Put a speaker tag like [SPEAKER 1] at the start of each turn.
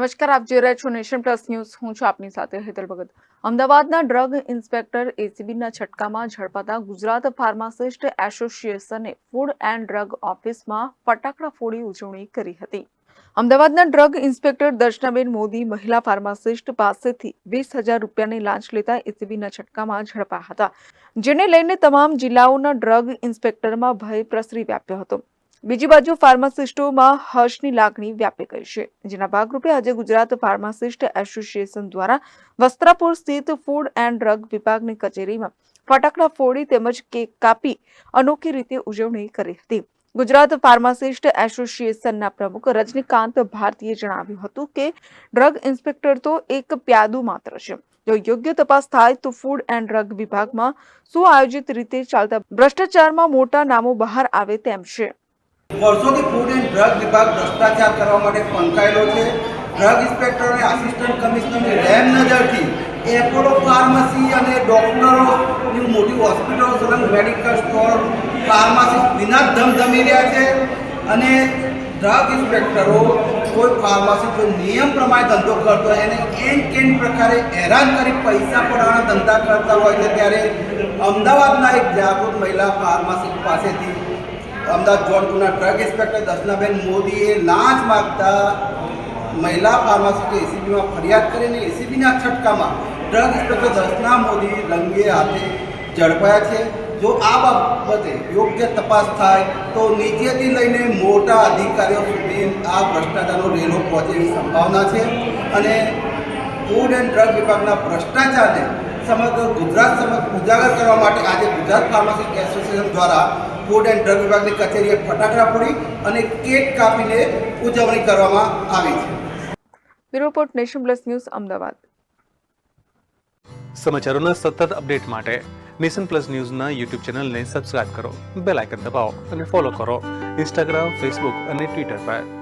[SPEAKER 1] નમસ્કાર, આપ જોઈ રહ્યા છો નેશન પ્લસ ન્યૂઝ. હું છું આપની સાથે હેતલ ભગત. અમદાવાદના ડ્રગ ઇન્સ્પેક્ટર એસીબીના છટકામાં ઝડપાતા ગુજરાત ફાર્માસિસ્ટ એસોસિએશને ફૂડ એન્ડ ડ્રગ ઓફિસમાં ફટાકડા ફોડી ઉજવણી કરી હતી. અમદાવાદના ડ્રગ ઇન્સ્પેક્ટર દર્શનાબેન મોદી મહિલા ફાર્માસિસ્ટ પાસેથી વીસ હજાર રૂપિયાની લાંચ લેતા એસીબીના છટકામાં ઝડપાયા હતા, જેને લઈને તમામ જિલ્લાઓના ડ્રગ ઇન્સ્પેક્ટરમાં ભય પ્રસરી વ્યાપ્યો હતો. બીજી બાજુ ફાર્માસિસ્ટોમાં હર્ષની લાગણી વ્યાપી ગઈ છે. જેના ભાગરૂપે આજે ગુજરાત ફાર્માસિસ્ટ એસોસિએશન દ્વારા વસ્ત્રાપુર સ્થિત ફૂડ એન્ડ ડ્રગ વિભાગની કચેરીમાં ફટાકડા ફોડી તેમજ કેક કાપી અનોખી રીતે ઉજવણી કરી હતી. ગુજરાત ફાર્માસિસ્ટ એસોસિએશનના પ્રમુખ રજનીકાંત ભારતીએ જણાવ્યું હતું કે ડ્રગ ઇન્સ્પેક્ટર તો એક પ્યાદું માત્ર છે. જો યોગ્ય તપાસ થાય તો ફૂડ એન્ડ ડ્રગ વિભાગમાં સુઆયોજિત રીતે ચાલતા ભ્રષ્ટાચારમાં મોટા નામો બહાર આવે તેમ છે.
[SPEAKER 2] વર્ષોથી ફૂડ એન્ડ ડ્રગ વિભાગ ભ્રષ્ટાચાર કરવા માટે પંકાયેલો છે. ડ્રગ ઇન્સ્પેક્ટર અને આસિસ્ટન્ટ કમિશનરની રેમ નજરથી એપોલો ફાર્મસી અને ડોક્ટરોની મોટી હોસ્પિટલો સલંગ મેડિકલ સ્ટોર ફાર્માસી વિના ધમધમી રહ્યા છે. અને ડ્રગ ઇન્સ્પેક્ટરો કોઈ ફાર્માસી જો નિયમ પ્રમાણે ધંધો કરતો હોય, એને એન કેન પ્રકારે હેરાન કરી પૈસા પડાવવાના ધંધા કરતા હોય છે, ત્યારે અમદાવાદના એક જાગૃત મહિલા ફાર્માસી પાસેથી અમદાવાદ જોનપુરના ડ્રગ ઇન્સ્પેક્ટર દર્શનાબેન મોદીએ લાંચ માગતા મહિલા ફાર્માસિસ્ટે એસીબીમાં ફરિયાદ કરીને એસીબીના છટકામાં ડ્રગ ઇન્સ્પેક્ટર દર્શના મોદી રંગે હાથે ઝડપાયા છે. જો આ બાબતે યોગ્ય તપાસ થાય તો નીચેથી લઈને મોટા અધિકારીઓ સુધી આ ભ્રષ્ટાચારનો રેલો પહોંચે સંભાવના છે. અને ફૂડ એન્ડ ડ્રગ વિભાગના ભ્રષ્ટાચારને સમગ્ર ગુજરાત સમક્ષ ઉજાગર કરવા માટે આજે ગુજરાત ફાર્માસિસ્ટ એસોસિએશન દ્વારા ફૂડ એન્ડ ડ્રગ વિભાગની કચેરીએ ફટાકડા ફોડી અને કેક કાપીને ઉજવણી કરવામાં આવી છે.
[SPEAKER 1] Bureau report nation plus news Ahmedabad.
[SPEAKER 3] સમાચારોના સતત અપડેટ માટે નેશન પ્લસ ન્યૂઝના યુટ્યુબ ચેનલને સબસ્ક્રાઇબ કરો બેલ આઇકન દબાવો અને ફોલો કરો. ઇન્સ્ટાગ્રામ ફેસબુક અને ટ્વિટર પર.